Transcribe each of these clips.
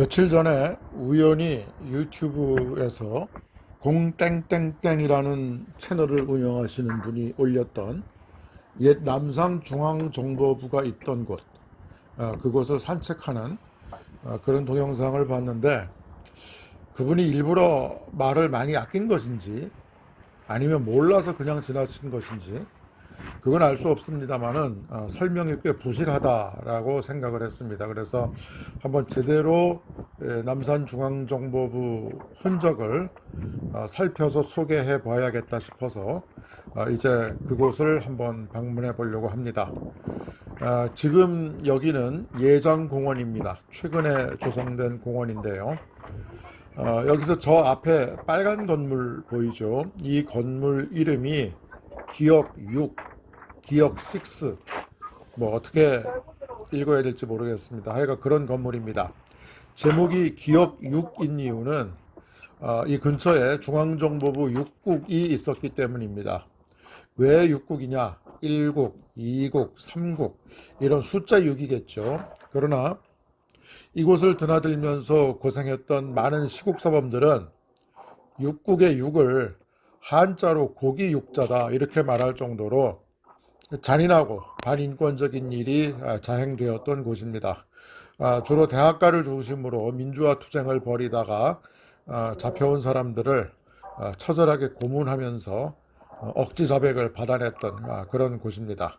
며칠 전에 우연히 유튜브에서 공땡땡땡이라는 채널을 운영하시는 분이 올렸던 옛 남산중앙정보부가 있던 곳, 아, 그곳을 산책하는 아, 그런 동영상을 봤는데 그분이 일부러 말을 많이 아낀 것인지 아니면 몰라서 그냥 지나친 것인지 그건 알 수 없습니다만은 어, 설명이 꽤 부실하다라고 생각을 했습니다. 그래서 한번 제대로 에, 남산중앙정보부 흔적을 어, 살펴서 소개해 봐야겠다 싶어서 어, 이제 그곳을 한번 방문해 보려고 합니다. 아, 지금 여기는 예장공원입니다. 최근에 조성된 공원인데요. 어, 여기서 저 앞에 빨간 건물 보이죠? 이 건물 이름이 기억 6, 기억 6, 뭐 어떻게 읽어야 될지 모르겠습니다. 하여간 그런 건물입니다. 제목이 기억 6인 이유는 어, 이 근처에 중앙정보부 6국이 있었기 때문입니다. 왜 6국이냐? 1국, 2국, 3국 이런 숫자 6이겠죠. 그러나 이곳을 드나들면서 고생했던 많은 시국 사범들은 육국의 육을 한자로 고기 육자다 이렇게 말할 정도로 잔인하고 반인권적인 일이 아, 자행되었던 곳입니다. 아, 주로 대학가를 중심으로 민주화 투쟁을 벌이다가 아, 잡혀온 사람들을 아, 처절하게 고문하면서 어, 억지 자백을 받아냈던 아, 그런 곳입니다.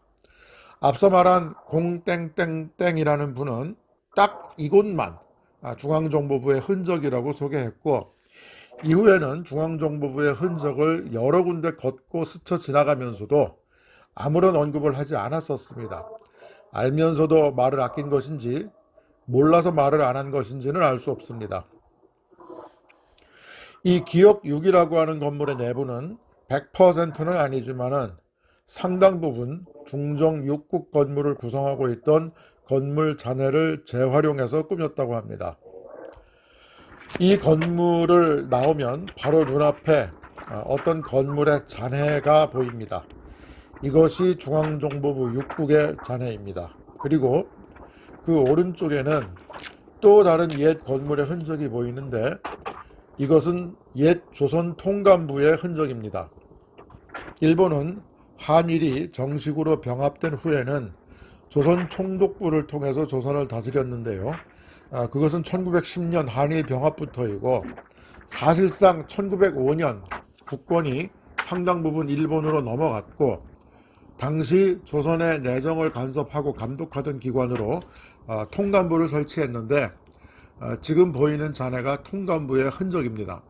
앞서 말한 공땡땡땡이라는 분은 딱 이곳만 아, 중앙정보부의 흔적이라고 소개했고 이후에는 중앙정보부의 흔적을 여러 군데 걷고 스쳐 지나가면서도 아무런 언급을 하지 않았었습니다. 알면서도 말을 아낀 것인지 몰라서 말을 안 한 것인지는 알 수 없습니다. 이 기억 6이라고 하는 건물의 내부는 100%는 아니지만은 상당 부분 중정 6국 건물을 구성하고 있던 건물 잔해를 재활용해서 꾸몄다고 합니다. 이 건물을 나오면 바로 눈앞에 아, 어떤 건물의 잔해가 보입니다. 이것이 중앙정보부 6국의 잔해입니다. 그리고 그 오른쪽에는 또 다른 옛 건물의 흔적이 보이는데 이것은 옛 조선 통감부의 흔적입니다. 일본은 한일이 정식으로 병합된 후에는 조선 총독부를 통해서 조선을 다스렸는데요. 아, 그것은 1910년 한일 병합부터이고 사실상 1905년 국권이 상당 부분 일본으로 넘어갔고 당시 조선의 내정을 간섭하고 감독하던 기관으로 아, 통감부를 설치했는데 아, 지금 보이는 잔해가 통감부의 흔적입니다.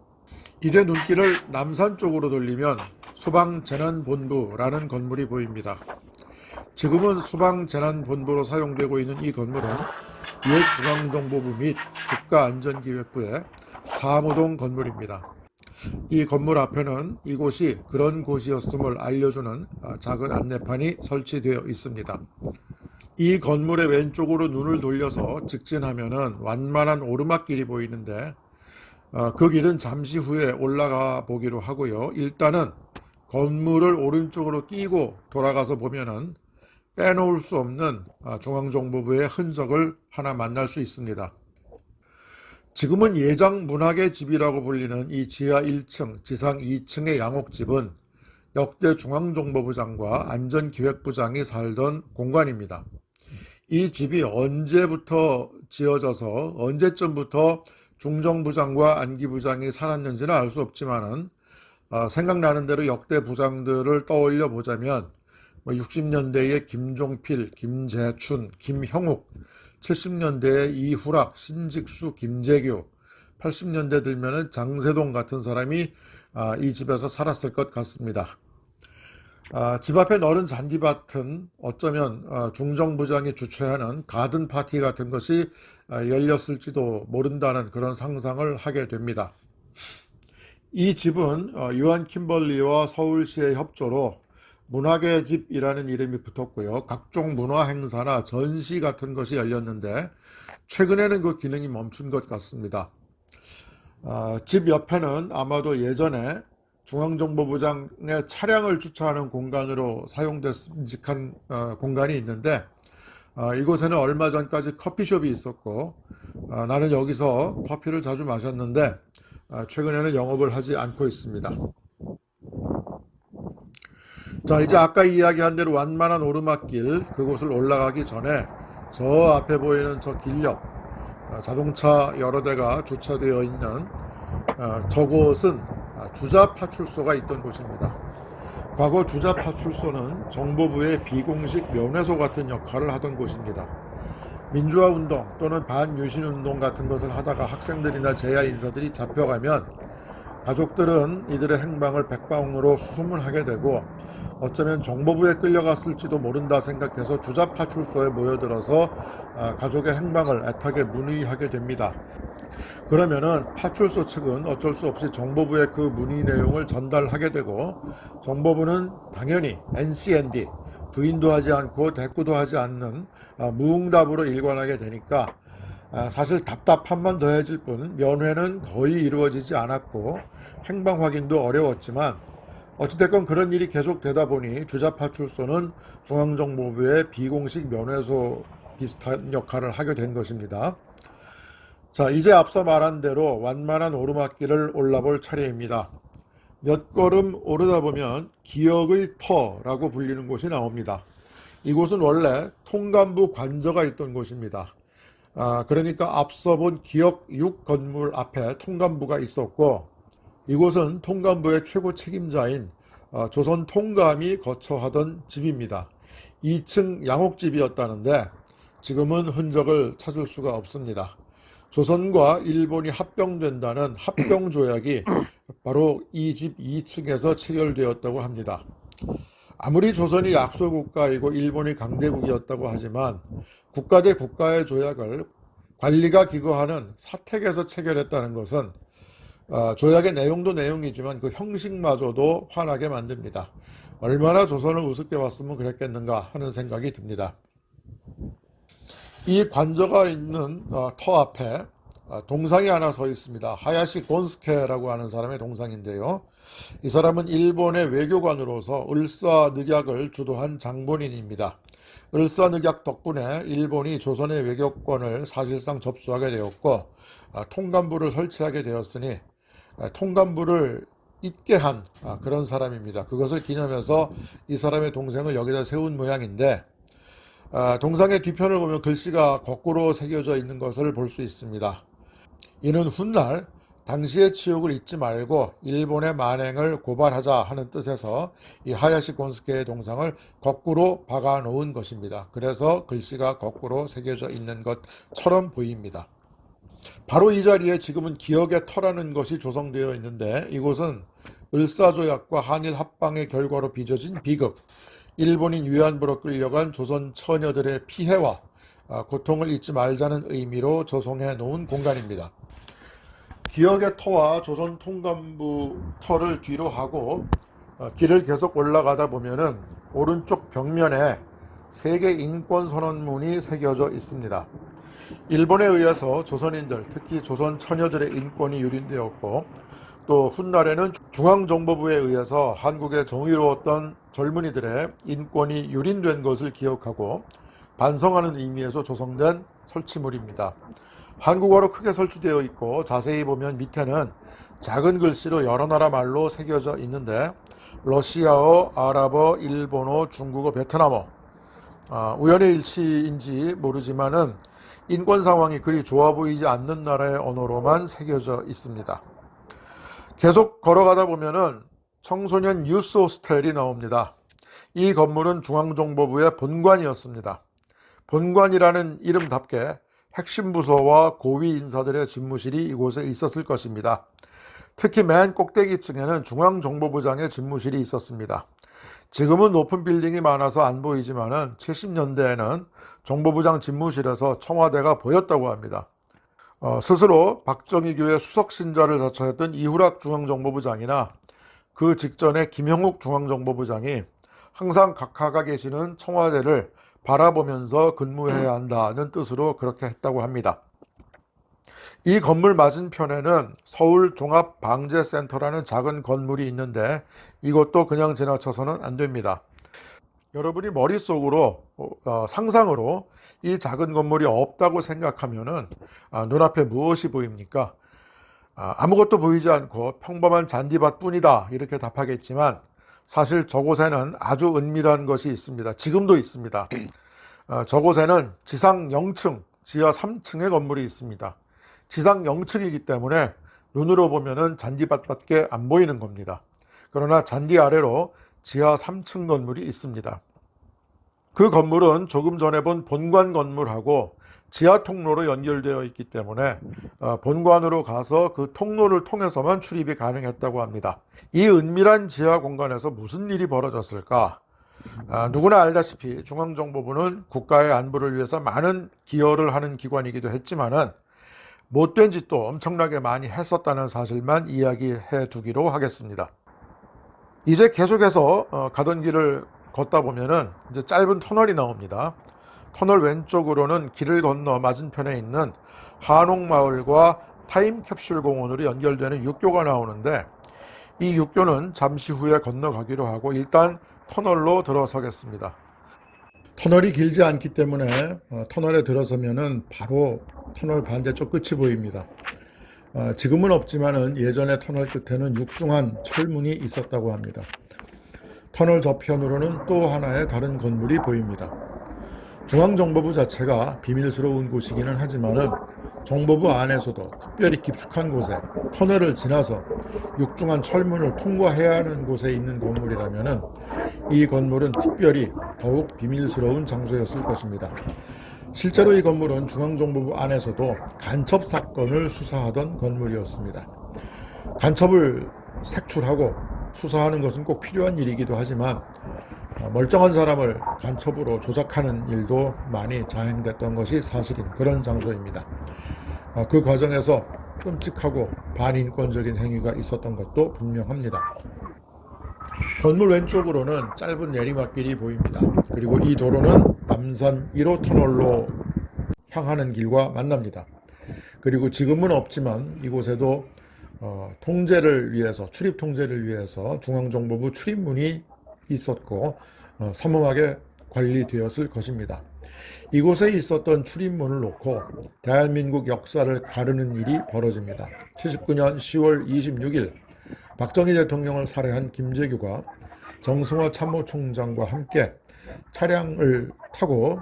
이제 눈길을 남산 쪽으로 돌리면 소방재난본부라는 건물이 보입니다. 지금은 소방재난본부로 사용되고 있는 이 건물은 옛 중앙정보부 및 국가안전기획부의 사무동 건물입니다. 이 건물 앞에는 이곳이 그런 곳이었음을 알려주는 아, 작은 안내판이 설치되어 있습니다. 이 건물의 왼쪽으로 눈을 돌려서 직진하면은 완만한 오르막길이 보이는데 어, 그 길은 잠시 후에 올라가 보기로 하고요. 일단은 건물을 오른쪽으로 끼고 돌아가서 보면은 빼놓을 수 없는 아, 중앙정보부의 흔적을 하나 만날 수 있습니다. 지금은 예장 문학의 집이라고 불리는 이 지하 1층, 지상 2층의 양옥집은 역대 중앙정보부장과 안전기획부장이 살던 공간입니다. 이 집이 언제부터 지어져서 언제쯤부터 중정부장과 안기부장이 살았는지는 알 수 없지만은 어, 생각나는 대로 역대 부장들을 떠올려 보자면 60년대의 뭐 김종필, 김재춘, 김형욱, 70년대의 이후락, 신직수, 김재규, 80년대 들면은 장세동 같은 사람이 아, 이 집에서 살았을 것 같습니다. 아, 집 앞에 넓은 잔디밭은 어쩌면 아, 중정부장이 주최하는 가든 파티 같은 것이 열렸을지도 모른다는 그런 상상을 하게 됩니다. 이 집은 어, 유한 킴벌리와 서울시의 협조로 문학의 집이라는 이름이 붙었고요. 각종 문화 행사나 전시 같은 것이 열렸는데 최근에는 그 기능이 멈춘 것 같습니다. 어, 집 옆에는 아마도 예전에 중앙정보부장의 차량을 주차하는 공간으로 사용됐음직한 어, 공간이 있는데 어, 이곳에는 얼마 전까지 커피숍이 있었고 아, 나는 여기서 커피를 자주 마셨는데 아, 최근에는 영업을 하지 않고 있습니다. 자, 이제 아까 이야기한 대로 완만한 오르막길 그곳을 올라가기 전에 저 앞에 보이는 저 길옆 아, 자동차 여러 대가 주차되어 있는 아, 저곳은 아, 주자 파출소가 있던 곳입니다. 과거 주자 파출소는 정보부의 비공식 면회소 같은 역할을 하던 곳입니다. 민주화 운동 또는 반유신 운동 같은 것을 하다가 학생들이나 제야 인사들이 잡혀가면 가족들은 이들의 행방을 백방으로 수소문하게 되고 어쩌면 정보부에 끌려갔을지도 모른다 생각해서 주자 파출소에 모여들어서 아, 가족의 행방을 애타게 문의하게 됩니다. 그러면은 파출소 측은 어쩔 수 없이 정보부에 그 문의 내용을 전달하게 되고 정보부는 당연히 NCND 부인도 하지 않고 대꾸도 하지 않는 아, 무응답으로 일관하게 되니까 아, 사실 답답함만 더해질 뿐 면회는 거의 이루어지지 않았고 행방 확인도 어려웠지만 어찌됐건 그런 일이 계속되다 보니 주자파출소는 중앙정보부의 비공식 면회소 비슷한 역할을 하게 된 것입니다. 자, 이제 앞서 말한 대로 완만한 오르막길을 올라볼 차례입니다. 몇 걸음 오르다 보면 기억의 터라고 불리는 곳이 나옵니다. 이곳은 원래 통감부 관저가 있던 곳입니다. 아, 그러니까 앞서 본 기억 6 건물 앞에 통감부가 있었고 이곳은 통감부의 최고 책임자인 어, 조선 통감이 거처하던 집입니다. 2층 양옥집이었다는데 지금은 흔적을 찾을 수가 없습니다. 조선과 일본이 합병된다는 합병조약이 바로 이 집 2층에서 체결되었다고 합니다. 아무리 조선이 약소국가이고 일본이 강대국이었다고 하지만 국가 대 국가의 조약을 관리가 기거하는 사택에서 체결했다는 것은 어, 조약의 내용도 내용이지만 그 형식마저도 화나게 만듭니다. 얼마나 조선을 우습게 봤으면 그랬겠는가 하는 생각이 듭니다. 이 관저가 있는 어, 터 앞에 어, 동상이 하나 서 있습니다. 하야시 곤스케라고 하는 사람의 동상인데요. 이 사람은 일본의 외교관으로서 을사늑약을 주도한 장본인입니다. 을사늑약 덕분에 일본이 조선의 외교권을 사실상 접수하게 되었고 아, 통감부를 설치하게 되었으니 아, 통감부를 잊게 한 아, 그런 사람입니다. 그것을 기념해서 이 사람의 동생을 여기다 세운 모양인데 아, 동상의 뒤편을 보면 글씨가 거꾸로 새겨져 있는 것을 볼 수 있습니다. 이는 훗날 당시의 치욕을 잊지 말고 일본의 만행을 고발하자 하는 뜻에서 이 하야시 곤스케의 동상을 거꾸로 박아 놓은 것입니다. 그래서 글씨가 거꾸로 새겨져 있는 것처럼 보입니다. 바로 이 자리에 지금은 기억의 터라는 것이 조성되어 있는데 이곳은 을사조약과 한일 합방의 결과로 빚어진 비극, 일본인 위안부로 끌려간 조선 처녀들의 피해와 아, 고통을 잊지 말자는 의미로 조성해 놓은 공간입니다. 기억의 터와 조선 통감부 터를 뒤로 하고 어, 길을 계속 올라가다 보면은 오른쪽 벽면에 세계 인권 선언문이 새겨져 있습니다. 일본에 의해서 조선인들, 특히 조선 처녀들의 인권이 유린되었고 또 훗날에는 중앙정보부에 의해서 한국의 정의로웠던 젊은이들의 인권이 유린된 것을 기억하고 반성하는 의미에서 조성된 설치물입니다. 한국어로 크게 설치되어 있고 자세히 보면 밑에는 작은 글씨로 여러 나라 말로 새겨져 있는데 러시아어, 아랍어, 일본어, 중국어, 베트남어 아, 우연의 일치인지 모르지만은 인권 상황이 그리 좋아 보이지 않는 나라의 언어로만 새겨져 있습니다. 계속 걸어가다 보면은 청소년 유스 호스텔이 나옵니다. 이 건물은 중앙정보부의 본관이었습니다. 본관이라는 이름답게 핵심 부서와 고위 인사들의 집무실이 이곳에 있었을 것입니다. 특히 맨 꼭대기층에는 중앙정보부장의 집무실이 있었습니다. 지금은 높은 빌딩이 많아서 안 보이지만은 70년대에는 정보부장 집무실에서 청와대가 보였다고 합니다. 어, 스스로 박정희 교회 수석 신자를 자처했던 이후락 중앙정보부장이나 그 직전에 김형욱 중앙정보부장이 항상 각하가 계시는 청와대를 바라보면서 근무해야 한다는 뜻으로 그렇게 했다고 합니다. 이 건물 맞은편에는 서울 종합방재센터라는 작은 건물이 있는데 이것도 그냥 지나쳐서는 안 됩니다. 여러분이 머릿속으로 어, 상상으로 이 작은 건물이 없다고 생각하면은 아, 눈앞에 무엇이 보입니까? 아, 아무것도 보이지 않고 평범한 잔디밭뿐이다 이렇게 답하겠지만 사실 저곳에는 아주 은밀한 것이 있습니다. 지금도 있습니다. 아, 저곳에는 지상 0층, 지하 3층의 건물이 있습니다. 지상 0층이기 때문에 눈으로 보면은 잔디밭밖에 안 보이는 겁니다. 그러나 잔디 아래로 지하 3층 건물이 있습니다. 그 건물은 조금 전에 본 본관 건물하고 지하 통로로 연결되어 있기 때문에 어, 본관으로 가서 그 통로를 통해서만 출입이 가능했다고 합니다. 이 은밀한 지하 공간에서 무슨 일이 벌어졌을까? 아, 누구나 알다시피 중앙정보부는 국가의 안보를 위해서 많은 기여를 하는 기관이기도 했지만은 못된 짓도 엄청나게 많이 했었다는 사실만 이야기해 두기로 하겠습니다. 이제 계속해서 어, 가던 길을 걷다 보면은 이제 짧은 터널이 나옵니다. 터널 왼쪽으로는 길을 건너 맞은편에 있는 한옥마을과 타임캡슐 공원으로 연결되는 육교가 나오는데 이 육교는 잠시 후에 건너가기로 하고 일단 터널로 들어서겠습니다. 터널이 길지 않기 때문에 어, 터널에 들어서면은 바로 터널 반대쪽 끝이 보입니다. 어, 지금은 없지만은 예전에 터널 끝에는 육중한 철문이 있었다고 합니다. 터널 저편으로는 또 하나의 다른 건물이 보입니다. 중앙정보부 자체가 비밀스러운 곳이기는 하지만은 정보부 안에서도 특별히 깊숙한 곳에 터널을 지나서 육중한 철문을 통과해야 하는 곳에 있는 건물이라면은 이 건물은 특별히 더욱 비밀스러운 장소였을 것입니다. 실제로 이 건물은 중앙정보부 안에서도 간첩 사건을 수사하던 건물이었습니다. 간첩을 색출하고 수사하는 것은 꼭 필요한 일이기도 하지만 어, 멀쩡한 사람을 간첩으로 조작하는 일도 많이 자행됐던 것이 사실인 그런 장소입니다. 어, 그 과정에서 끔찍하고 반인권적인 행위가 있었던 것도 분명합니다. 건물 왼쪽으로는 짧은 내리막길이 보입니다. 그리고 이 도로는 남산 1호 터널로 향하는 길과 만납니다. 그리고 지금은 없지만 이곳에도 어, 통제를 위해서 출입 통제를 위해서 중앙정보부 출입문이 있었고 어, 삼엄하게 관리되었을 것입니다. 이곳에 있었던 출입문을 놓고 대한민국 역사를 가르는 일이 벌어집니다. 79년 10월 26일 박정희 대통령을 살해한 김재규가 정승화 참모총장과 함께 차량을 타고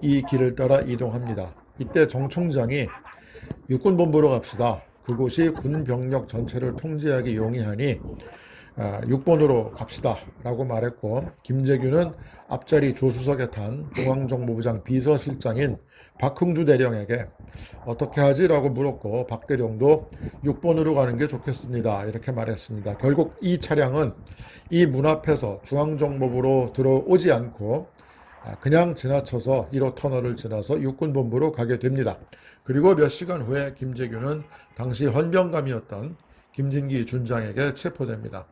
이 길을 따라 이동합니다. 이때 정 총장이 육군본부로 갑시다. 그곳이 군 병력 전체를 통제하기 용이하니 아, 6번으로 갑시다 라고 말했고 김재규는 앞자리 조수석에 탄 중앙정보부장 비서실장인 박흥주 대령에게 어떻게 하지? 라고 물었고 박 대령도 6번으로 가는 게 좋겠습니다 이렇게 말했습니다 결국 이 차량은 이 문 앞에서 중앙정보부로 들어오지 않고 아, 그냥 지나쳐서 1호 터널을 지나서 육군본부로 가게 됩니다. 그리고 몇 시간 후에 김재규는 당시 헌병감이었던 김진기 준장에게 체포됩니다.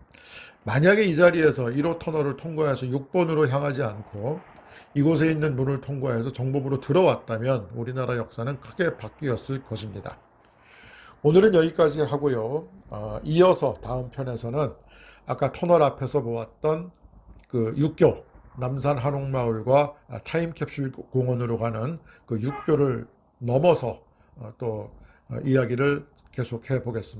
만약에 이 자리에서 1호 터널을 통과해서 6번으로 향하지 않고 이곳에 있는 문을 통과해서 정보부로 들어왔다면 우리나라 역사는 크게 바뀌었을 것입니다. 오늘은 여기까지 하고요. 어, 이어서 다음 편에서는 아까 터널 앞에서 보았던 그 육교 남산 한옥마을과 타임캡슐 공원으로 가는 그 육교를 넘어서 어, 또 어, 이야기를 계속해 보겠습니다.